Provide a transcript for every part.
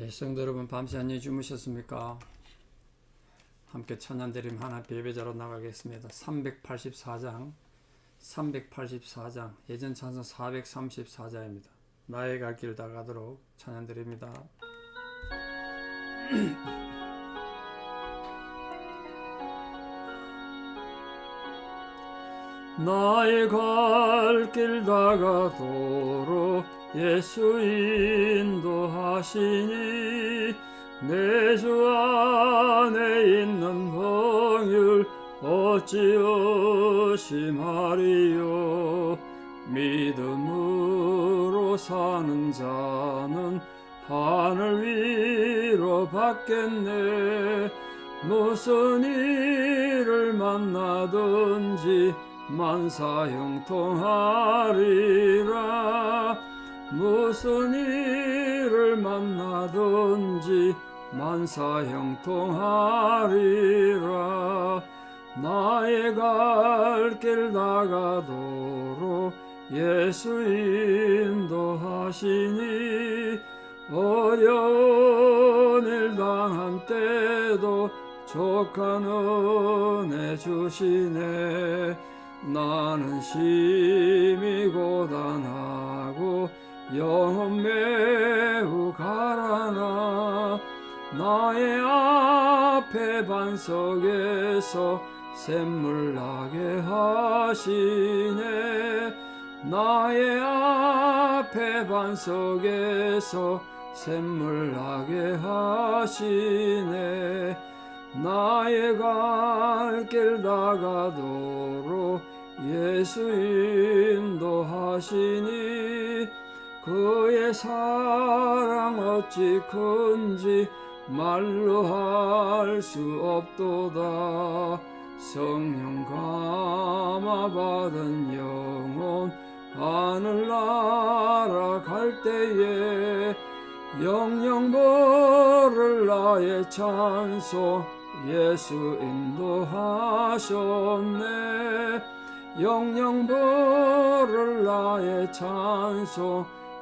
예, 성도 여러분 밤새 안녕히 주무셨습니까? 함께 찬양 드림 하나 예배자로 나가겠습니다. 384장 384장 예전 찬송 434자입니다. 나의 갈 길 다 가도록 찬양 드립니다. 나의 갈 길 다가도록 예수 인도하시니 내 주 안에 있는 긍휼 어찌 의심하리요? 믿음으로 사는 자는 하늘 위로 받겠네. 무슨 일을 만나든지 만사 형통하리라 무슨 일을 만나든지 만사 형통하리라. 나의 갈 길 나가도록 예수 인도하시니 어려운 일 당한 때도 족한 은혜 주시네. 나는 심히 고단하고 영혼 매우 가라나 나의 앞에 반석에서 샘물 나게 하시네. 나의 앞에 반석에서 샘물 나게 하시네. 나의 갈 길 나가도록 예수 인도하시니 그의 사랑 어찌 큰지 말로 할 수 없도다. 성령 감화 받은 영혼 하늘나라 갈 때에 영영 보를 나의 찬송 예수 인도하셨네. 영영 보를 나의 찬송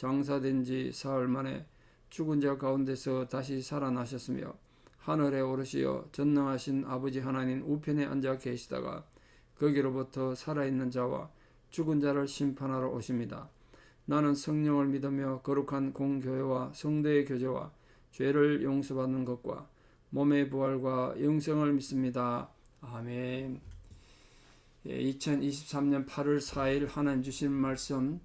장사된 지 사흘 만에 죽은 자 가운데서 다시 살아나셨으며 하늘에 오르시어 전능하신 아버지 하나님 우편에 앉아 계시다가 거기로부터 살아있는 자와 죽은 자를 심판하러 오십니다. 나는 성령을 믿으며 거룩한 공교회와 성도의 교제와 죄를 용서받는 것과 몸의 부활과 영생을 믿습니다. 아멘. 2023년 8월 4일 하나님 주신 말씀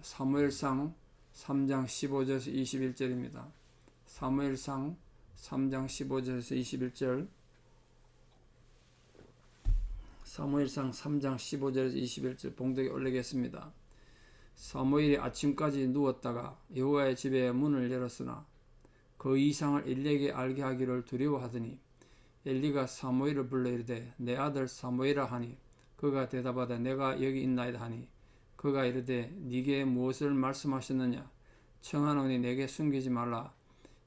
사무엘상 3장 15절에서 21절입니다. 사무엘상 3장 15절에서 21절 사무엘상 3장 15절에서 21절 봉독에 올리겠습니다. 사무엘이 아침까지 누웠다가 여호와의 집에 문을 열었으나 그 이상을 엘리에게 알게 하기를 두려워하더니 엘리가 사무엘을 불러 이르되 내 아들 사무엘아 하니 그가 대답하되 내가 여기 있나이다 하니 그가 이르되 네게 무엇을 말씀하셨느냐? 청하노니 내게 숨기지 말라.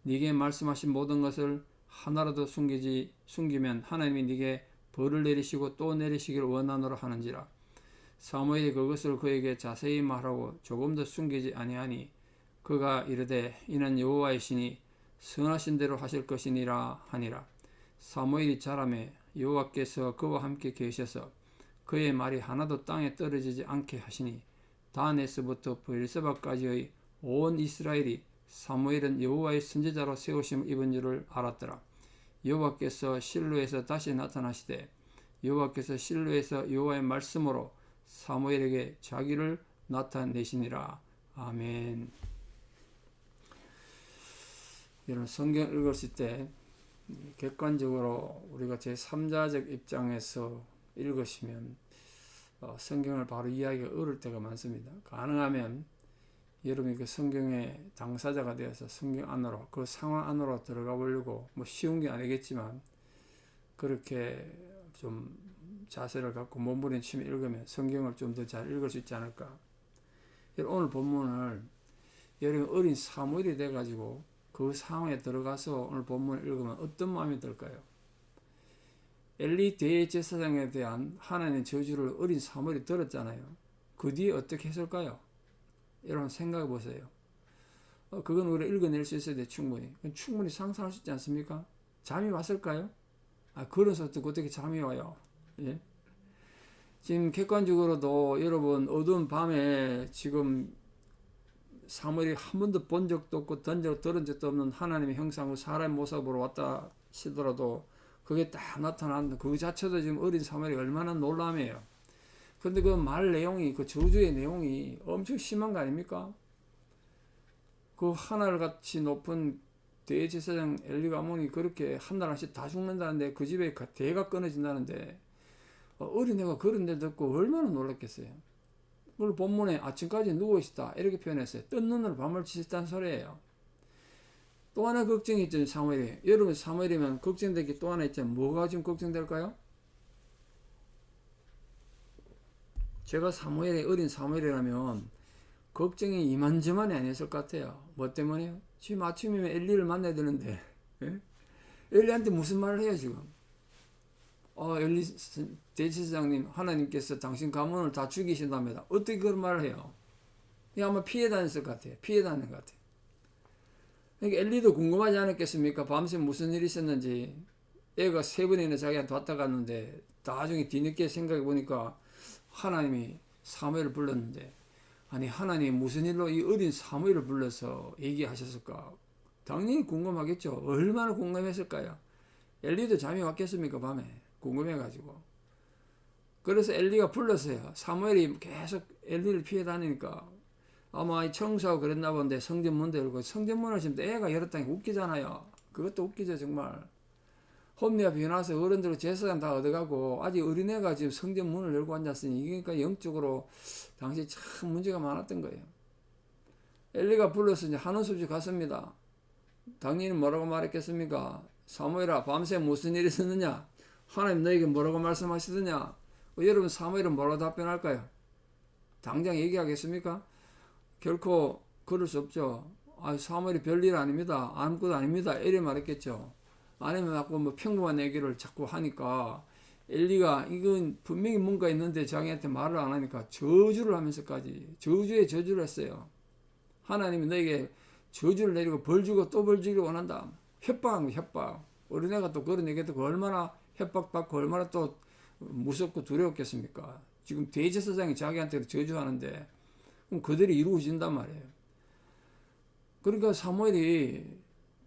네게 말씀하신 모든 것을 하나라도 숨기지 숨기면 하나님이 네게 벌을 내리시고 또 내리시기를 원하노라 하는지라. 사무엘이 그것을 그에게 자세히 말하고 조금도 숨기지 아니하니 그가 이르되 이는 여호와의 신이 선하신 대로 하실 것이니라 하니라. 사무엘이 자라매 여호와께서 그와 함께 계셔서 그의 말이 하나도 땅에 떨어지지 않게 하시니 다네스부터 브엘세바까지의 온 이스라엘이 사무엘은 여호와의 선지자로 세우심 입은 줄을 알았더라. 여호와께서 실로에서 다시 나타나시되 여호와께서 실로에서 여호와의 말씀으로 사무엘에게 자기를 나타내시니라. 아멘. 여러분 성경 읽었을 때 객관적으로 우리가 제 3자적 입장에서 읽으시면 어, 성경을 바로 이해하기가 어려울 때가 많습니다. 가능하면 여러분이 그 성경의 당사자가 되어서 성경 안으로 그 상황 안으로 들어가 보려고 뭐 쉬운 게 아니겠지만 그렇게 좀 자세를 갖고 몸부림치며 읽으면 성경을 좀 더 잘 읽을 수 있지 않을까. 오늘 본문을 여러분 어린 사무엘이 돼가지고 그 상황에 들어가서 오늘 본문을 읽으면 어떤 마음이 들까요? 엘리 대제사장에 대한 하나님의 저주를 어린 사무엘이 들었잖아요. 그 뒤에 어떻게 했을까요? 여러분 생각해 보세요. 어, 그건 우리가 읽어낼 수 있어야 돼 충분히. 충분히 상상할 수 있지 않습니까? 잠이 왔을까요? 아 소리 듣고 어떻게 잠이 와요? 예? 지금 객관적으로도 여러분 어두운 밤에 지금 사무엘이 한 번도 본 적도 없고 던적 들은 적도 없는 하나님의 형상으로 사람의 모습으로 왔다 시더라도 그게 딱 나타난 그 자체도 지금 어린 사무엘이 얼마나 놀람이에요. 그런데 그 말 내용이 그 저주의 내용이 엄청 심한 거 아닙니까? 그 하늘 같이 높은 대제사장 엘리가 모니 그렇게 한달 한씩 다 죽는다는데 그 집에 대가 끊어진다는데 어, 어린애가 그런 데 듣고 얼마나 놀랐겠어요. 오늘 본문에 아침까지 누워있다 이렇게 표현했어요. 뜬 눈으로 밤을 지셨다는 소리예요. 또 하나 걱정이 있죠 사무엘이. 여러분 사무엘이면 걱정될 게 또 하나 있죠. 뭐가 지금 걱정될까요? 제가 사무엘의 어린 사무엘이라면 걱정이 이만저만이 아니었을 것 같아요. 뭐 때문에요? 지금 아침이면 엘리를 만나야 되는데 예? 엘리한테 무슨 말을 해요 지금? 어 엘리 대제사장님 하나님께서 당신 가문을 다 죽이신답니다. 어떻게 그런 말을 해요? 이 아마 피해 다녔을 것 같아요. 피해 다닌 것 같아요. 그러니까 엘리도 궁금하지 않았겠습니까? 밤새 무슨 일이 있었는지 애가 세 번이나 자기한테 왔다 갔는데 나중에 뒤늦게 생각해 보니까 하나님이 사무엘을 불렀는데 아니 하나님 무슨 일로 이 어린 사무엘을 불러서 얘기하셨을까? 당연히 궁금하겠죠. 얼마나 궁금했을까요? 엘리도 잠이 왔겠습니까 밤에 궁금해가지고. 그래서 엘리가 불렀어요. 사무엘이 계속 엘리를 피해 다니니까 아마 청소하고 그랬나 본데 성전문도 열고 성전문을 지금 애가 열었다니 웃기잖아요. 그것도 웃기죠 정말. 홈리가 비나서 어른들 제사장 다 얻어가고 아직 어린애가 지금 성전 문을 열고 앉았으니 이니까 영적으로 당시 참 문제가 많았던 거예요. 엘리가 불러서 이제 한원수집 갔습니다. 당연히 뭐라고 말했겠습니까? 사무엘아 밤새 무슨 일이 있었느냐? 하나님 너에게 뭐라고 말씀하시더냐? 어, 여러분 사무엘은 뭐라고 답변할까요? 당장 얘기하겠습니까? 결코 그럴 수 없죠. 아, 사무엘이 별일 아닙니다. 아무것도 아닙니다. 이래 말했겠죠. 아니면 자꾸 뭐 평범한 얘기를 자꾸 하니까 엘리가 이건 분명히 뭔가 있는데 자기한테 말을 안 하니까 저주를 하면서까지 저주에 저주를 했어요. 하나님이 너에게 저주를 내리고 벌 주고 또 벌 주기를 원한다. 협박한 거 협박. 어린애가 또 그런 얘기 듣고 얼마나 협박받고 얼마나 또 무섭고 두려웠겠습니까? 지금 대제사장이 자기한테 저주하는데 그럼 그들이 이루어진단 말이에요. 그러니까 사무엘이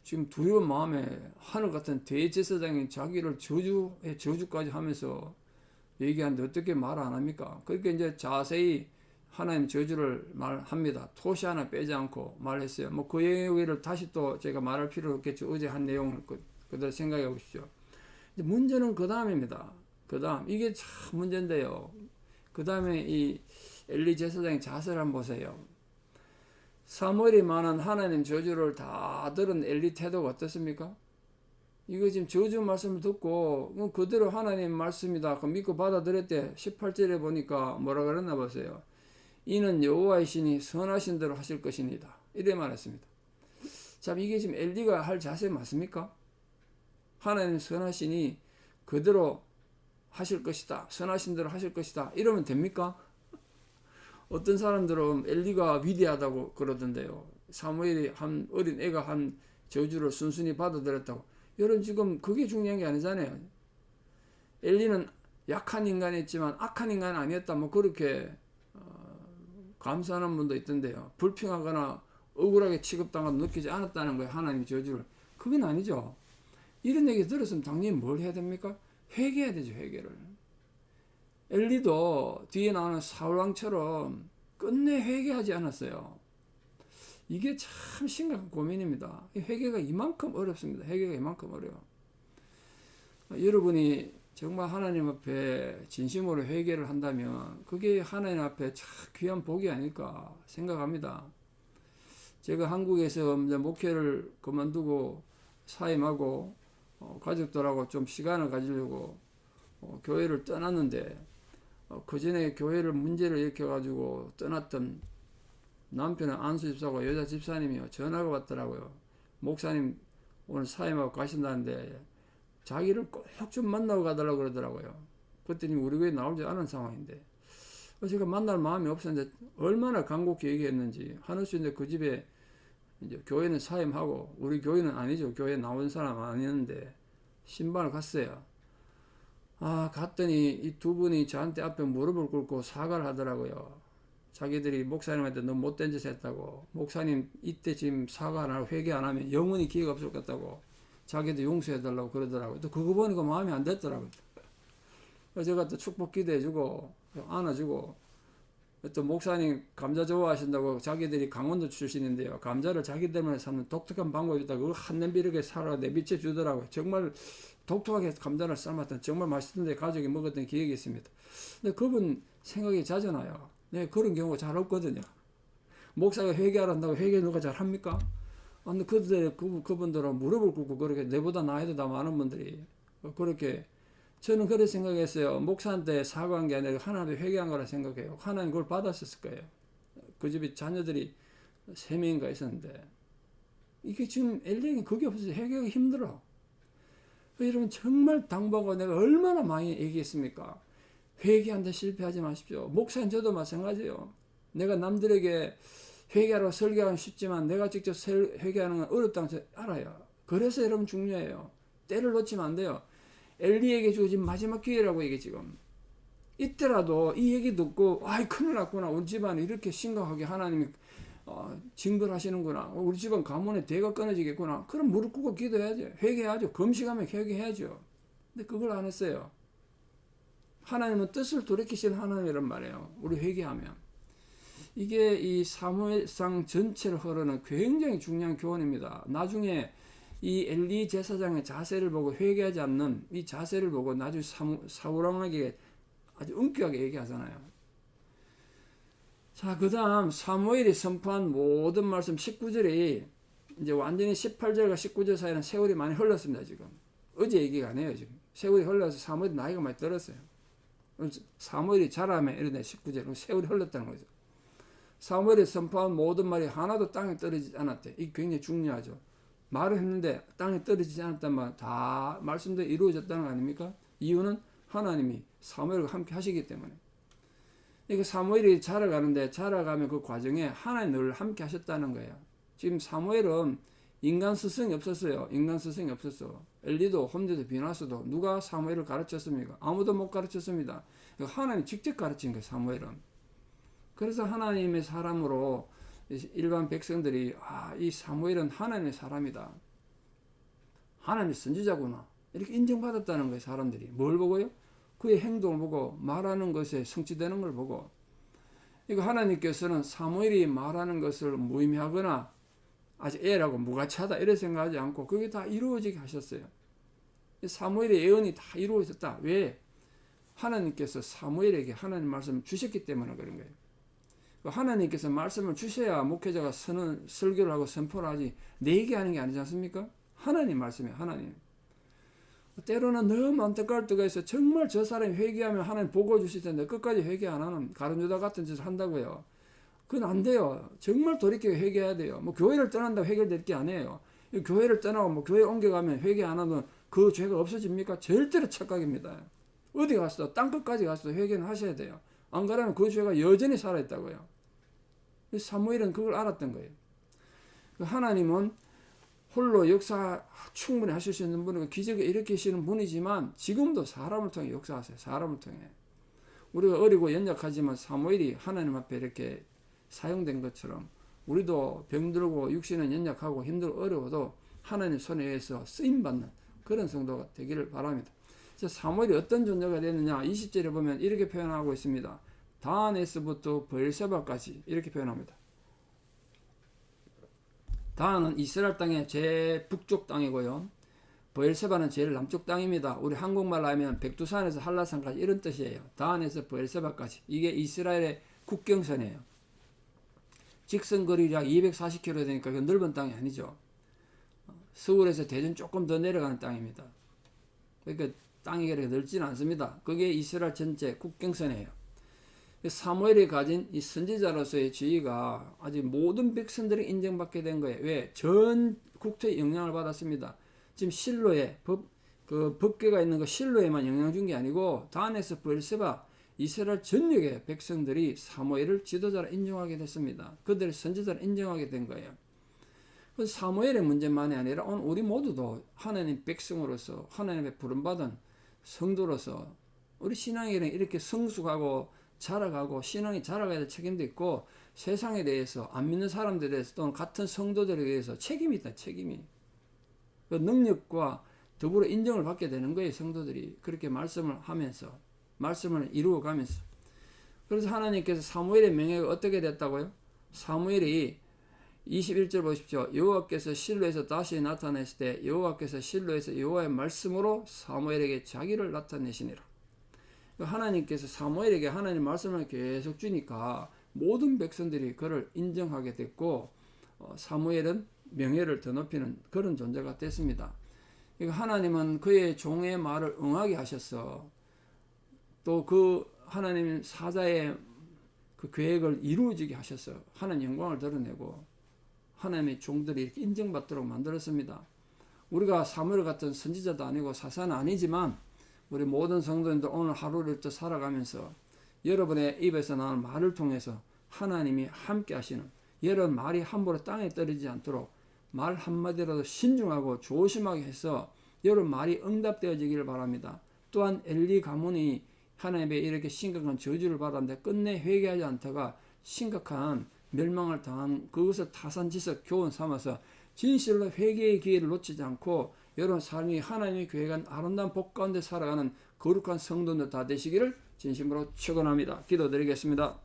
지금 두려운 마음에 하늘 같은 대제사장이 자기를 저주에 저주까지 하면서 얘기하는데 어떻게 말 안 합니까? 그러니까 이제 자세히 하나님 저주를 말합니다. 토시 하나 빼지 않고 말했어요. 뭐 그 얘기를 다시 또 제가 말할 필요 없겠죠. 어제 한 내용을 그, 그대로 생각해 보십시오. 문제는 그 다음입니다. 그 다음 이게 참 문제인데요. 그 다음에 이 엘리 제사장의 자세를 한번 보세요. 사무엘이 많은 하나님 저주를 다 들은 엘리 태도가 어떻습니까? 이거 지금 저주 말씀을 듣고 그대로 하나님 말씀이다. 그 믿고 받아들였대. 18절에 보니까 뭐라 그랬나 보세요. 이는 여호와의 신이 선하신 대로 하실 것입니다. 이래 말했습니다. 자, 이게 지금 엘리가 할 자세 맞습니까? 하나님 선하시니 그대로 하실 것이다. 선하신 대로 하실 것이다. 이러면 됩니까? 어떤 사람들은 엘리가 위대하다고 그러던데요. 사무엘이 한 어린 애가 한 저주를 순순히 받아들였다고. 여러분 지금 그게 중요한 게 아니잖아요. 엘리는 약한 인간이었지만 악한 인간은 아니었다. 뭐 그렇게 어, 감사하는 분도 있던데요. 불평하거나 억울하게 취급당한 느끼지 않았다는 거예요. 하나님 저주를. 그건 아니죠. 이런 얘기 들었으면 당연히 뭘 해야 됩니까? 회개해야 되죠. 회개를. 엘리도 뒤에 나오는 사울왕처럼 끝내 회개하지 않았어요. 이게 참 심각한 고민입니다. 회개가 이만큼 어렵습니다. 회개가 이만큼 어려워. 여러분이 정말 하나님 앞에 진심으로 회개를 한다면 그게 하나님 앞에 참 귀한 복이 아닐까 생각합니다. 제가 한국에서 목회를 그만두고 사임하고 어, 가족들하고 좀 시간을 가지려고 어, 교회를 떠났는데 어, 그 전에 교회를 문제를 일으켜가지고 떠났던 남편은 안수 집사고 여자 집사님이요 전화가 왔더라고요. 목사님 오늘 사임하고 가신다는데 자기를 꼭 좀 만나고 가달라고 그러더라고요. 그랬더니 우리 교회 나오지 않은 상황인데 어, 제가 만날 마음이 없었는데 얼마나 간곡히 얘기했는지 하늘수인데 그 집에 이제 교회는 사임하고 우리 교회는 아니죠. 교회 나온 사람 아니었는데 신방을 갔어요. 아 갔더니 이 두 분이 저한테 앞에 무릎을 꿇고 사과를 하더라고요. 자기들이 목사님한테 너무 못된 짓 했다고 목사님 이때 지금 사과 안 하고 회개 안 하면 영원히 기회가 없을 것 같다고 자기도 용서해 달라고 그러더라고요. 또 그거 보니까 마음이 안 됐더라고요. 제가 또 축복 기도해주고 안아주고 또 목사님 감자 좋아하신다고 자기들이 강원도 출신인데요. 감자를 자기들만 삶는 독특한 방법이 있다고 그거 한 냄비 이렇게 살아 내비쳐 주더라고요. 정말 독특하게 감자를 삶았던 정말 맛있던데 가족이 먹었던 기억이 있습니다. 근데 그분 생각이 자잖아요. 네, 그런 경우가 잘 없거든요. 목사가 회개하란다고 회개 누가 잘 합니까? 아, 근데 그들, 그, 그분들은 무릎을 꿇고 그렇게 내보다 나이도 다 많은 분들이 그렇게 저는 그렇게 생각했어요. 목사한테 사과한 게 아니라 하나님한테 회개한 거라 생각해요. 하나님 그걸 받았을 거예요. 그 집에 자녀들이 세 명인가 있었는데 이게 지금 엘리에게 그게 없어서 회개가 힘들어. 여러분 정말 당부하고 내가 얼마나 많이 얘기했습니까? 회개한데 실패하지 마십시오. 목사님 저도 마찬가지예요. 내가 남들에게 회개하라고 설교하기 쉽지만 내가 직접 회개하는 건 어렵다는 걸 알아요. 그래서 여러분 중요해요. 때를 놓치면 안 돼요. 엘리에게 주어진 마지막 기회라고 이게 지금. 이때라도 이 얘기 듣고 아이 큰일 났구나. 우리 집안이 이렇게 심각하게 하나님이 어, 징벌하시는구나. 우리 집안 가문의 대가 끊어지겠구나. 그럼 무릎 꿇고 기도해야죠. 회개해야죠. 금식하면 회개해야죠. 근데 그걸 안 했어요. 하나님은 뜻을 돌이키시는 하나님이란 말이에요. 우리 회개하면. 이게 이 사무엘상 전체를 흐르는 굉장히 중요한 교훈입니다. 나중에 이 엘리 제사장의 자세를 보고 회개하지 않는 이 자세를 보고 나중에 사우랑에게 아주 엄격하게 얘기하잖아요. 자, 그 다음 사무엘이 선포한 모든 말씀 19절이 이제 완전히 18절과 19절 사이는 세월이 많이 흘렀습니다, 지금. 어제 얘기가 아니에요, 지금. 세월이 흘러서 사무엘이 나이가 많이 들었어요. 사무엘이 자라면 이러네, 19절. 세월이 흘렀다는 거죠. 사무엘이 선포한 모든 말이 하나도 땅에 떨어지지 않았대. 이게 굉장히 중요하죠. 말을 했는데 땅에 떨어지지 않았다면 다 말씀도 이루어졌다는 거 아닙니까? 이유는 하나님이 사무엘과 함께 하시기 때문에. 이게 사무엘이 자라가는데 자라가면 그 과정에 하나님 늘 함께 하셨다는 거예요. 지금 사무엘은 인간 스승이 없었어요. 인간 스승이 없었어. 엘리도 홈데도 비나스도 누가 사무엘을 가르쳤습니까? 아무도 못 가르쳤습니다. 하나님이 직접 가르친 거예요. 사무엘은. 그래서 하나님의 사람으로 일반 백성들이 아, 이 사무엘은 하나님의 사람이다. 하나님의 선지자구나. 이렇게 인정받았다는 거예요, 사람들이. 뭘 보고요? 그의 행동을 보고 말하는 것에 성취되는 걸 보고 이거 하나님께서는 사무엘이 말하는 것을 무의미하거나 아주 애라고 무가치하다 이래 생각하지 않고 그게 다 이루어지게 하셨어요. 사무엘의 예언이 다 이루어졌다. 왜? 하나님께서 사무엘에게 하나님 말씀을 주셨기 때문에 그런 거예요. 그 하나님께서 말씀을 주셔야 목회자가 선언, 설교를 하고 선포를 하지 내 얘기하는 게 아니지 않습니까? 하나님 말씀이에요. 하나님. 때로는 너무 안타까울 때가 있어 정말 저 사람이 회개하면 하나님 보고 주실 텐데 끝까지 회개 안 하는 가룟유다 같은 짓을 한다고요. 그건 안 돼요. 정말 돌이켜 회개해야 돼요. 뭐 교회를 떠난다고 해결될 게 아니에요. 교회를 떠나고 뭐 교회 옮겨가면 회개 안 하면 그 죄가 없어집니까? 절대로 착각입니다. 어디 갔어? 땅끝까지 갔어. 회개는 하셔야 돼요. 안 그러면 그 죄가 여전히 살아있다고요. 사무엘은 그걸 알았던 거예요. 그 하나님은 홀로 역사 충분히 하실 수 있는 분이고 기적을 일으키시는 분이지만 지금도 사람을 통해 역사하세요. 사람을 통해. 우리가 어리고 연약하지만 사무엘이 하나님 앞에 이렇게 사용된 것처럼 우리도 병들고 육신은 연약하고 힘들고 어려워도 하나님 손에 의해서 쓰임받는 그런 성도가 되기를 바랍니다. 사무엘이 어떤 존재가 됐느냐 20절에 보면 이렇게 표현하고 있습니다. 다안에서부터 벌세바까지 이렇게 표현합니다. 다안은 이스라엘 땅의 제 북쪽 땅이고요. 버엘세바는 제일 남쪽 땅입니다. 우리 한국말로 하면 백두산에서 한라산까지 이런 뜻이에요. 다안에서 버엘세바까지 이게 이스라엘의 국경선이에요. 직선 거리가 240km 되니까 그 넓은 땅이 아니죠. 서울에서 대전 조금 더 내려가는 땅입니다. 그러니까 땅이 그렇게 넓지는 않습니다. 그게 이스라엘 전체 국경선이에요. 사무엘이 가진 이 선지자로서의 지위가 아직 모든 백성들이 인정받게 된 거예요. 왜? 전 국토에 영향을 받았습니다. 지금 실로에 법, 그 법궤가 있는 그 실로에만 영향 준 게 아니고 단에서 벌세바 이스라엘 전역의 백성들이 사무엘을 지도자로 인정하게 됐습니다. 그들의 선지자로 인정하게 된 거예요. 그 사무엘의 문제만이 아니라 오늘 우리 모두도 하나님 백성으로서 하나님의 부름받은 성도로서 우리 신앙이 이렇게 성숙하고 자라가고 신앙이 자라가야 될 책임도 있고 세상에 대해서 안 믿는 사람들에 대해서 또는 같은 성도들에 대해서 책임이 있다 책임이 그 능력과 더불어 인정을 받게 되는 거예요 성도들이 그렇게 말씀을 하면서 말씀을 이루어 가면서 그래서 하나님께서 사무엘의 명예가 어떻게 됐다고요? 사무엘이 21절 보십시오. 여호와께서 실로에서 다시 나타내실 때 여호와께서 실로에서 여호와의 말씀으로 사무엘에게 자기를 나타내시니라. 하나님께서 사무엘에게 하나님 말씀을 계속 주니까 모든 백성들이 그를 인정하게 됐고 어, 사무엘은 명예를 더 높이는 그런 존재가 됐습니다. 하나님은 그의 종의 말을 응하게 하셨어. 또그 하나님 사자의 그 계획을 이루어지게 하셨어. 하나님 영광을 드러내고 하나님의 종들이 이렇게 인정받도록 만들었습니다. 우리가 사무엘 같은 선지자도 아니고 사사는 아니지만 우리 모든 성도님들 오늘 하루를 또 살아가면서 여러분의 입에서 나오는 말을 통해서 하나님이 함께 하시는 여러분 말이 함부로 땅에 떨어지지 않도록 말 한마디라도 신중하고 조심하게 해서 여러분 말이 응답되어지기를 바랍니다. 또한 엘리 가문이 하나님의 이렇게 심각한 저주를 받았는데 끝내 회개하지 않다가 심각한 멸망을 당한 그것을 타산지석 교훈 삼아서 진실로 회개의 기회를 놓치지 않고 여러분 삶이 하나님의 교회가 아름다운 복 가운데 살아가는 거룩한 성도들 다 되시기를 진심으로 축원합니다. 기도드리겠습니다.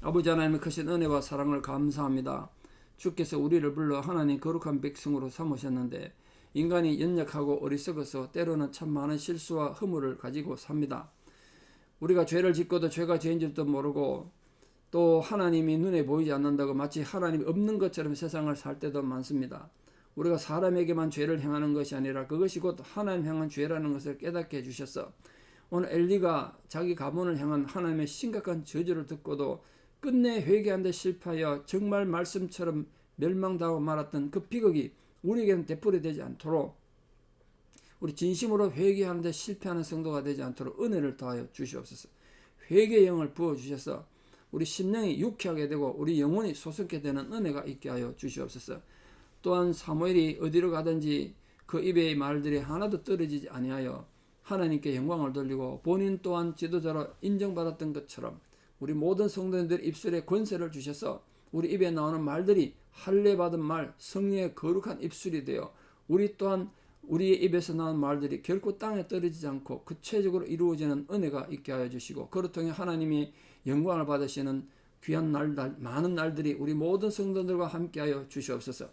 아버지 하나님의 크신 은혜와 사랑을 감사합니다. 주께서 우리를 불러 하나님 거룩한 백성으로 삼으셨는데 인간이 연약하고 어리석어서 때로는 참 많은 실수와 허물을 가지고 삽니다. 우리가 죄를 짓고도 죄가 죄인 줄도 모르고 또 하나님이 눈에 보이지 않는다고 마치 하나님이 없는 것처럼 세상을 살 때도 많습니다. 우리가 사람에게만 죄를 행하는 것이 아니라 그것이 곧 하나님 향한 죄라는 것을 깨닫게 해주셨어. 오늘 엘리가 자기 가문을 향한 하나님의 심각한 저주를 듣고도 끝내 회개한 데 실패하여 정말 말씀처럼 멸망당하고 말았던 그 비극이 우리에게는 되풀이 되지 않도록 우리 진심으로 회개하는 데 실패하는 성도가 되지 않도록 은혜를 더하여 주시옵소서. 회개 영을 부어 주셔서 우리 심령이 유쾌하게 되고 우리 영혼이 소속게 되는 은혜가 있게 하여 주시옵소서. 또한 사무엘이 어디로 가든지 그 입의 말들이 하나도 떨어지지 아니하여 하나님께 영광을 돌리고 본인 또한 지도자로 인정받았던 것처럼 우리 모든 성도님들 입술에 권세를 주셔서 우리 입에 나오는 말들이 할례 받은 말, 성령의 거룩한 입술이 되어 우리 또한 우리의 입에서 나온 말들이 결코 땅에 떨어지지 않고 구체적으로 이루어지는 은혜가 있게 하여 주시고 그를 통해 하나님이 영광을 받으시는 귀한 날, 날 많은 날들이 우리 모든 성도들과 함께하여 주시옵소서.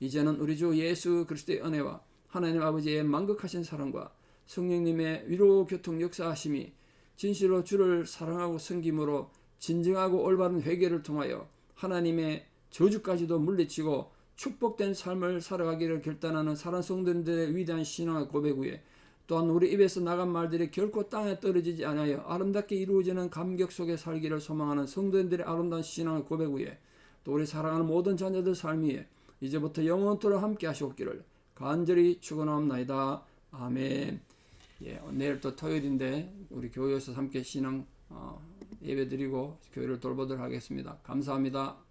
이제는 우리 주 예수 그리스도의 은혜와 하나님 아버지의 만극하신 사랑과 성령님의 위로 교통 역사하심이 진실로 주를 사랑하고 섬김으로 진정하고 올바른 회개를 통하여 하나님의 저주까지도 물리치고 축복된 삶을 살아가기를 결단하는 사랑 성도들의 위대한 신앙의 고백 위에 또한 우리 입에서 나간 말들이 결코 땅에 떨어지지 않아요. 아름답게 이루어지는 감격 속에 살기를 소망하는 성도들의 아름다운 신앙의 고백 위에 또 우리 사랑하는 모든 자녀들 삶 위에 이제부터 영원토록 함께 하시옵기를 간절히 축원합나이다. 아멘. 예, 내일 또 토요일인데 우리 교회에서 함께 신앙 어, 예배드리고 교회를 돌보도록 하겠습니다. 감사합니다.